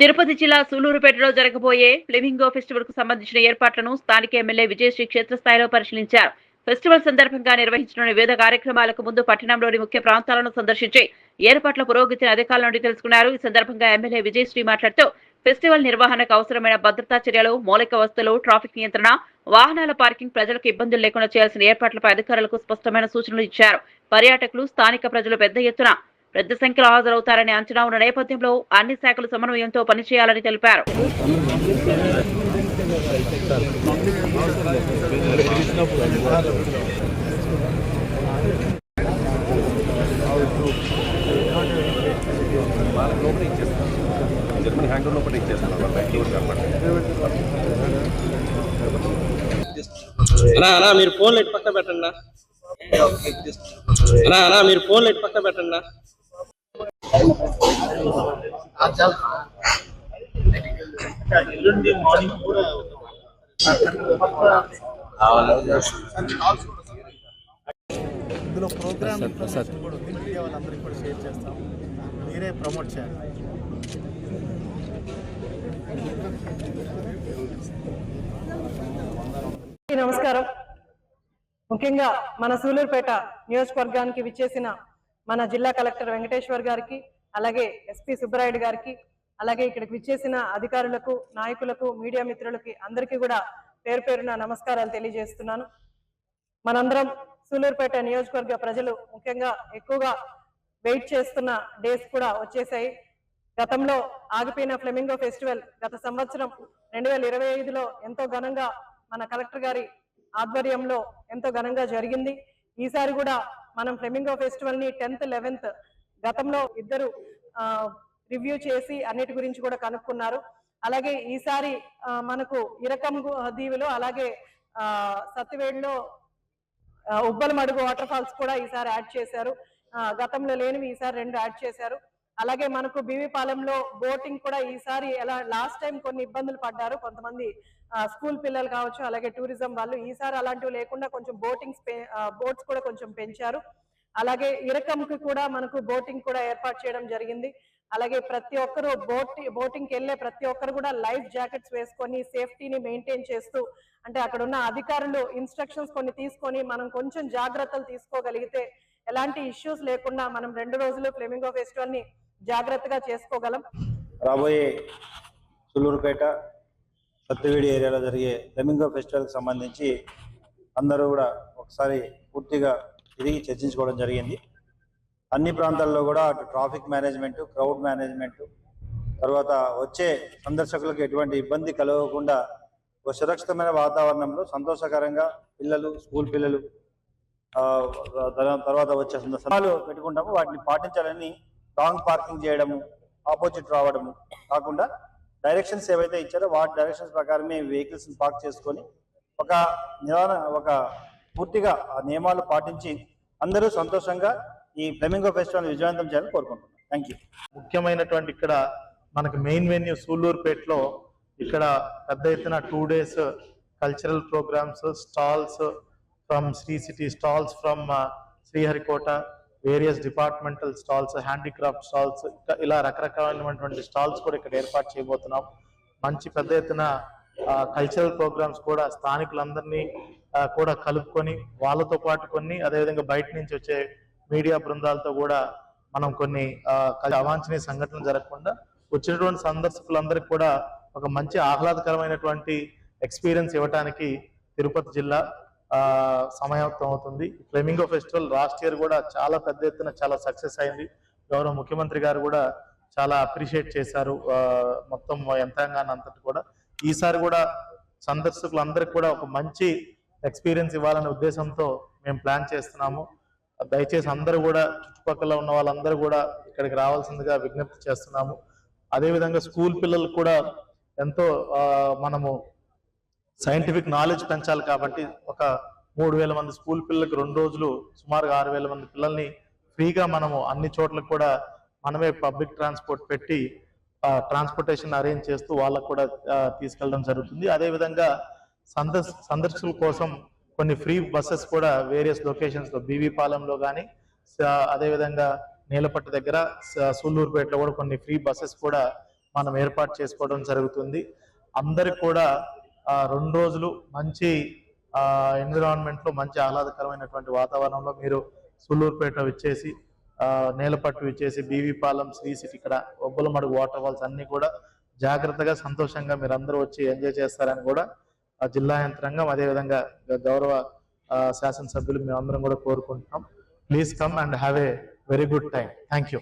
తిరుపతి జిల్లా సూలూరుపేటలో జరగబోయే ఫ్లెమింగో ఫెస్టివల్కు సంబంధించిన ఏర్పాట్లను స్థానిక ఎమ్మెల్యే విజయశ్రీ క్షేత్రస్థాయిలో పరిశీలించారు. ఫెస్టివల్ సందర్భంగా నిర్వహించనున్న వివిధ కార్యక్రమాలకు ముందు పట్టణంలోని ముఖ్య ప్రాంతాలను సందర్శించి ఏర్పాట్ల పురోగతిని అధికారుల నుండి తెలుసుకున్నారు. ఈ సందర్భంగా ఎమ్మెల్యే విజయశ్రీ మాట్లాడుతూ ఫెస్టివల్ నిర్వహణకు అవసరమైన భద్రతా చర్యలు మౌలిక వస్తువులు ట్రాఫిక్ నియంత్రణ వాహనాల పార్కింగ్ ప్రజలకు ఇబ్బందులు లేకుండా చేయాల్సిన ఏర్పాట్లపై అధికారులకు స్పష్టమైన సూచనలు ఇచ్చారు. పర్యాటకులు స్థానిక ప్రజలు పెద్ద ఎత్తున పెద్ద సంఖ్యలో హాజరవుతారనే అంచనా ఉన్న నేపథ్యంలో అన్ని శాఖలు సమన్వయంతో పనిచేయాలని తెలిపారు. మీరు ఫోన్ లైట్ పక్క పెట్టండి అన్నా. మీరు ఫోన్ లైట్ పక్క పెట్టండి ఇందులో ప్రోగ్రామ్ ఇన్ఫర్మేషన్ కూడా ఉంది. మీడియా వాళ్ళందరికీ కూడా షేర్ చేస్తాం. మీరే ప్రమోట్ చేయాలి. నమస్కారం. ముఖ్యంగా మన సూలూరుపేట నియోజకవర్గానికి విచ్చేసిన మన జిల్లా కలెక్టర్ వెంకటేశ్వర్ గారికి అలాగే ఎస్పీ సుబ్బరాయుడు గారికి అలాగే ఇక్కడికి విచ్చేసిన అధికారులకు నాయకులకు మీడియా మిత్రులకి అందరికీ కూడా పేరు పేరున నమస్కారాలు తెలియజేస్తున్నాను. మనందరం సూలూరుపేట నియోజకవర్గ ప్రజలు ముఖ్యంగా ఎక్కువగా వెయిట్ చేస్తున్న డేస్ కూడా వచ్చేసాయి గతంలో ఆగిపోయిన ఫ్లెమింగో ఫెస్టివల్ గత సంవత్సరం రెండు వేల ఇరవై ఐదులో ఎంతో ఘనంగా మన కలెక్టర్ గారి ఆధ్వర్యంలో ఎంతో ఘనంగా జరిగింది. ఈసారి కూడా మనం ఫ్లెమింగో ఫెస్టివల్ని టెన్త్ లెవెన్త్ గతంలో ఇద్దరు రివ్యూ చేసి అన్నిటి గురించి కూడా కనుక్కున్నారు. అలాగే ఈసారి మనకు ఇరకం దీవిలో అలాగే సత్తివేడులో ఉబ్బల మడుగు వాటర్ ఫాల్స్ కూడా ఈసారి యాడ్ చేశారు. గతంలో లేనివి ఈసారి రెండు యాడ్ చేశారు. అలాగే మనకు బీవీపాలెంలో బోటింగ్ కూడా ఈసారి ఎలా లాస్ట్ టైం కొన్ని ఇబ్బందులు పడ్డారు. కొంతమంది స్కూల్ పిల్లలు కావచ్చు అలాగే టూరిజం వాళ్ళు ఈసారి అలాంటివి లేకుండా కొంచెం బోటింగ్స్ బోట్స్ కూడా కొంచెం పెంచారు. అలాగే ఇరకంకి కూడా మనకు బోటింగ్ కూడా ఏర్పాటు చేయడం జరిగింది. అలాగే ప్రతి ఒక్కరు బోట్ బోటింగ్కి వెళ్ళే ప్రతి ఒక్కరు కూడా లైఫ్ జాకెట్స్ వేసుకొని సేఫ్టీని మెయింటైన్ చేస్తూ అంటే అక్కడ ఉన్న అధికారులు ఇన్స్ట్రక్షన్స్ కొన్ని తీసుకొని మనం కొంచెం జాగ్రత్తలు తీసుకోగలిగితే ఎలాంటి ఇష్యూస్ లేకుండా మనం రెండు రోజులు ఫ్లెమింగో ఫెస్టివల్ని జాగ్రత్తగా చేసుకోగలం. రాబోయే సులూరుపేట సత్యవేడి ఏరియాలో జరిగే ఫ్లెమింగో ఫెస్టివల్కి సంబంధించి అందరూ కూడా ఒకసారి పూర్తిగా తిరిగి చర్చించుకోవడం జరిగింది. అన్ని ప్రాంతాల్లో కూడా అటు ట్రాఫిక్ మేనేజ్మెంట్ క్రౌడ్ మేనేజ్మెంట్ తర్వాత వచ్చే సందర్శకులకు ఎటువంటి ఇబ్బంది కలగకుండా ఒక సురక్షితమైన వాతావరణంలో సంతోషకరంగా పిల్లలు స్కూల్ పిల్లలు తర్వాత వచ్చే సందర్భాలు పెట్టుకుంటాము. వాటిని పాటించాలని రాంగ్ పార్కింగ్ చేయడము ఆపోజిట్ రావడము కాకుండా డైరెక్షన్స్ ఏవైతే ఇచ్చారో వాటి డైరెక్షన్స్ ప్రకారమే వెహికల్స్ పార్క్ చేసుకొని ఒక నివారణ ఒక పూర్తిగా ఆ నియమాలు పాటించి అందరూ సంతోషంగా ఈ ఫ్లెమింగో ఫెస్టివల్ విజయవంతం చేయాలని కోరుకుంటున్నాను థ్యాంక్ యూ ముఖ్యమైనటువంటి ఇక్కడ మనకు మెయిన్ వెన్యూ సూళ్ళూరుపేటలో ఇక్కడ పెద్ద ఎత్తున two days cultural programs stalls from Sri City stalls from Sriharikota various departmental stalls handicraft stalls ఇలా రకరకాలైనటువంటి స్టాల్స్ కూడా ఇక్కడ ఏర్పాటు చేయబోతున్నాం. మంచి పెద్ద ఎత్తున కల్చరల్ ప్రోగ్రామ్స్ కూడా స్థానికులందరినీ కూడా కలుపుకొని వాళ్ళతో పాటు కొన్ని అదేవిధంగా బయట నుంచి వచ్చే మీడియా బృందాలతో కూడా మనం కొన్ని అవాంఛనీయ సంఘటనలు జరగకుండా వచ్చినటువంటి సందర్శకులందరికీ కూడా ఒక మంచి ఆహ్లాదకరమైనటువంటి ఎక్స్పీరియన్స్ ఇవ్వడానికి తిరుపతి జిల్లా ఆ, అవుతుంది. ఫ్లెమింగో ఫెస్టివల్ లాస్ట్ ఇయర్ కూడా చాలా పెద్ద ఎత్తున చాలా సక్సెస్ అయింది. గౌరవ ముఖ్యమంత్రి గారు కూడా చాలా అప్రిషియేట్ చేశారు మొత్తం యంత్రాంగాన్ని అంతటి కూడా. ఈసారి కూడా సందర్శకులందరికీ కూడా ఒక మంచి ఎక్స్పీరియన్స్ ఇవ్వాలనే ఉద్దేశంతో మేము ప్లాన్ చేస్తున్నాము. దయచేసి అందరూ కూడా చుట్టుపక్కల ఉన్న వాళ్ళందరూ కూడా ఇక్కడికి రావాల్సిందిగా విజ్ఞప్తి చేస్తున్నాము. అదేవిధంగా స్కూల్ పిల్లలు కూడా ఎంతో మనము సైంటిఫిక్ నాలెడ్జ్ పెంచాలి కాబట్టి ఒక మూడు వేల మంది స్కూల్ పిల్లలకి రెండు రోజులు సుమారుగా ఆరు వేల మంది పిల్లల్ని ఫ్రీగా మనము అన్ని చోట్ల కూడా మనమే పబ్లిక్ ట్రాన్స్పోర్ట్ పెట్టి ట్రాన్స్పోర్టేషన్ అరేంజ్ చేస్తూ వాళ్ళకు కూడా తీసుకెళ్ళడం జరుగుతుంది. అదేవిధంగా సందర్శ సందర్శకుల కోసం కొన్ని ఫ్రీ బస్సెస్ కూడా వేరియస్ లొకేషన్స్లో బీవీపాలెంలో బీవీ పాలెంలో కానీ అదేవిధంగా నీలపట్టు దగ్గర సూళ్ళూరుపేటలో కూడా కొన్ని ఫ్రీ బస్సెస్ కూడా మనం ఏర్పాటు చేసుకోవడం జరుగుతుంది. అందరికి కూడా రెండు రోజులు మంచి ఎన్విరాన్మెంట్లో మంచి ఆహ్లాదకరమైనటువంటి వాతావరణంలో మీరు సుల్లూరుపేట విచ్చేసి నేలపట్టు విచ్చేసి బీవీపాలెం శ్రీ సిటీ ఇక్కడ ఒబ్బలమడుగు వాటర్ ఫాల్స్ అన్ని కూడా జాగ్రత్తగా సంతోషంగా మీరు అందరూ వచ్చి ఎంజాయ్ చేస్తారని కూడా జిల్లా యంత్రాంగం అదేవిధంగా గౌరవ శాసనసభ్యులు మేము అందరం కూడా కోరుకుంటున్నాం. Please come and have a very good time thank you